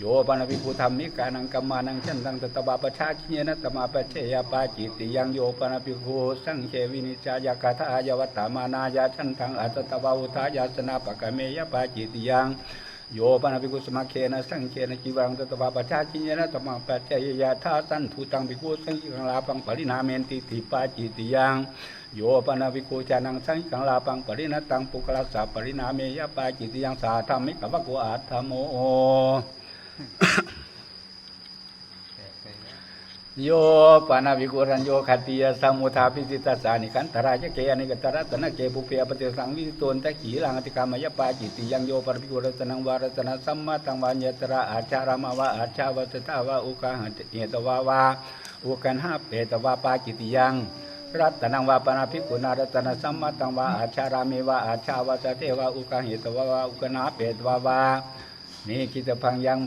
โยปนภิกขุธรรมิกานังกัมมานังชันตังตตบาปชาคิเนนะตมาปเชยปาจิตติยังโยปนภิกขุสังเขวินิจายกถายวัตตามานายาชันทังอัตตบาอุทายาสนาปะกเมยปาจิตติยังโยปนภิกขุสมาเคนะสังเคนะจีวังตตบาปชาคิเนนะตมาปเชยยะทาสันทุตังภิกขุสังฆังลาปังปรินาเมนติติปาจิตติยังโยปนาวิโกจานังสังกังลาปังปรินัตังปุกลัสสะปรินาเมยปาจิตติยังสาธรรมิกวะโกอาธรรมโม โยปานาวิโกรันโยขัตติยสัมมุทาปิสิตัสานิขันตรายะเกอนิกตระตนะเกปุเปียปฏิสังวิโตนตะขีลังอติกามยปาจิตติยังโยปริกรัตนังวารตนะสัมมาตังวานยตระอาจารามาวะอาชาวสตาวะอุกาหันเตวาวาอุกันหาเปตวาปาจิตติยังรัตนังวาปนาภิกขุนารัตนสัมมาตังวาอาชารามิวาอาชาวาสเทวาอุกาหิตวาวาอุกนาเปตวาวานิคิตพังยัง